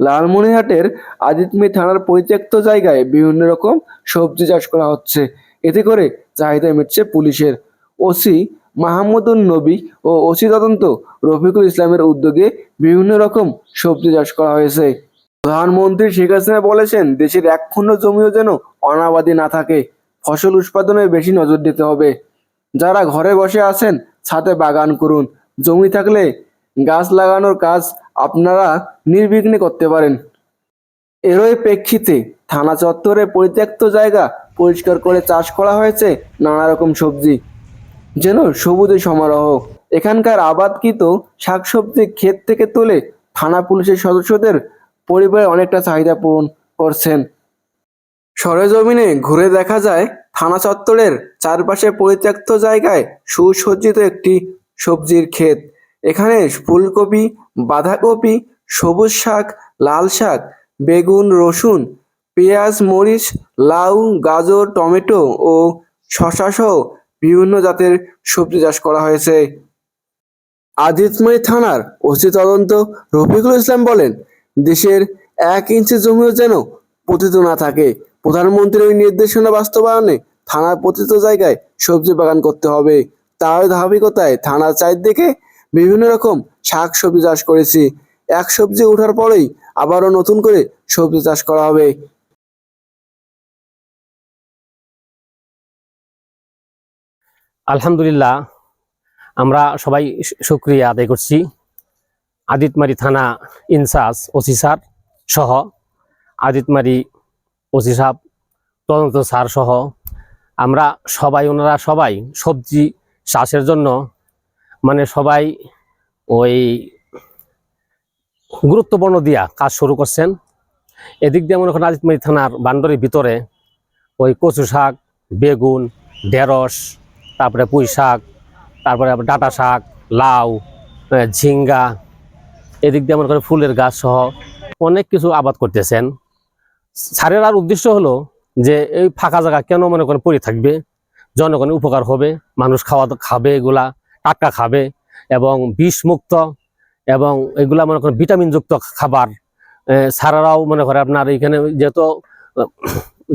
লালমনিরহাটের আদিতমি থানার পরিত্যক্ত জায়গায় বিভিন্ন রকম সবজি চাষ করা হচ্ছে। এতে করে চাহিদা মিটছে পুলিশের। ওসি মাহমুদুন নবী ও ওসি তদন্ত রফিকুল ইসলামের উদ্যোগে বিভিন্ন রকম সবজি চাষ করা হয়েছে। প্রধানমন্ত্রী শেখ হাসিনা বলেছেন, দেশের এক খণ্ড জমিও যেন অনাবাদী না থাকে। ফসল উৎপাদনে বেশি নজর দিতে হবে। যারা ঘরে বসে আছেন, ছাদে বাগান করুন। জমি থাকলে গাছ লাগানোর কাজ আপনারা নির্বিঘ্নে করতে পারেন। এরই প্রেক্ষিতে থানা চত্বরে পরিত্যক্ত জায়গা পরিষ্কার করে চাষ করা হয়েছে নানা রকম সবজি। যেন সবুজে সমারোহ। এখানকার আবাদকৃত শাকসবজি ক্ষেত থেকে তুলে থানা পুলিশের সদস্যদের পরিবারে অনেকটা চাহিদা পূরণ করছেন। সরেজমিনে ঘুরে দেখা যায়, থানা চত্বরের চারপাশে পরিত্যক্ত জায়গায় সুসজ্জিত একটি সবজির ক্ষেত। এখানে ফুলকপি, বাঁধাকপি, সবুজ শাক, লাল শাক, বেগুন, রসুন, পেঁয়াজ, মরিচ, লাউ, গাজর, টমেটো ও শশা সহ বিভিন্ন জাতের সবজি চাষ করা হয়েছে। আদিতময় থানার ওসি তদন্ত রফিকুল ইসলাম বলেন, দেশের এক ইঞ্চি জমিও যেন পতিত না থাকে। প্রধানমন্ত্রীর নির্দেশনা বাস্তবায়নে থানার পতিত জায়গায় সবজি বাগান করতে হবে। তার ধারাবাহিকতায় থানার চারদিকে বিভিন্ন রকম শাক সবজি চাষ করেছি। এক সবজি ওঠার পরেই আবারও নতুন করে সবজি চাষ করা হবে। আলহামদুলিল্লাহ, আমরা সবাই শুক্রিয়া আদায় করছি। আদিতমারি থানা ইনচার্জ ওসি স্যার সহ, আদিতমারি ওসি সাহেব, তদন্ত স্যার সহ, আমরা সবাই, ওনারা সবাই সবজি চাষের জন্য মানে সবাই ওই গুরুত্বপূর্ণ দিয়া কাজ শুরু করছেন। এদিক দিয়ে মনে করেন আদিতমারি থানার বান্ডরের ভিতরে ওই কচু শাক, বেগুন, ঢেঁড়স, তারপরে পুঁই শাক, তারপরে ডাঁটা শাক, লাউ ঝিঙ্গা, এদিক দিয়ে মনে করেন ফুলের গাছ সহ অনেক কিছু আবাদ করতেছেন। সারের আর উদ্দেশ্য হলো যে এই ফাঁকা জায়গা কেন মনে করেন পড়ে থাকবে? জনগণের উপকার হবে, মানুষ খাওয়া, খাবে এগুলা। টাটকা খাবে এবং বিষমুক্ত এবং এগুলা মনে করেন ভিটামিনযুক্ত খাবার সারারাও মনে করে আপনার এখানে যেহেতু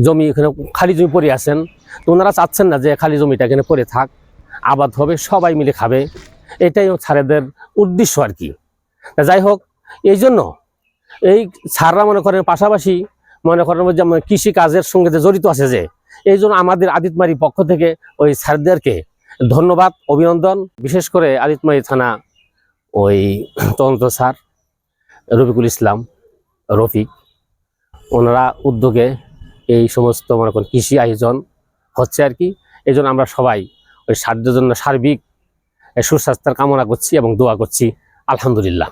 জমি এখানে খালি জমি পড়ে আছেন, তো ওনারা চাচ্ছেন না যে খালি জমিটা এখানে পড়ে থাক, আবাদ হবে, সবাই মিলে খাবে। এটাই স্যারেদের উদ্দেশ্য আর কি। যাই হোক, এই জন্য এই স্যাররা মনে করেন পাশাপাশি মনে করেন যে কৃষি কাজের সঙ্গে জড়িত আছে যে, এই জন্য আমাদের আদিতমারি পক্ষ থেকে ওই স্যারদেরকে ধন্যবাদ, অভিনন্দন। বিশেষ করে আদিতমারি থানা ওই তদন্ত স্যার রফিকুল ইসলাম, রফিক। ওনারা উদ্যোগে এই সমস্ত মনে করেন কৃষি আয়োজন হচ্ছে আর কি। এই আমরা সবাই ওই সাধ্যের জন্য সার্বিক সুস্বাস্থ্যের কামনা করছি এবং দোয়া করছি। আলহামদুলিল্লাহ।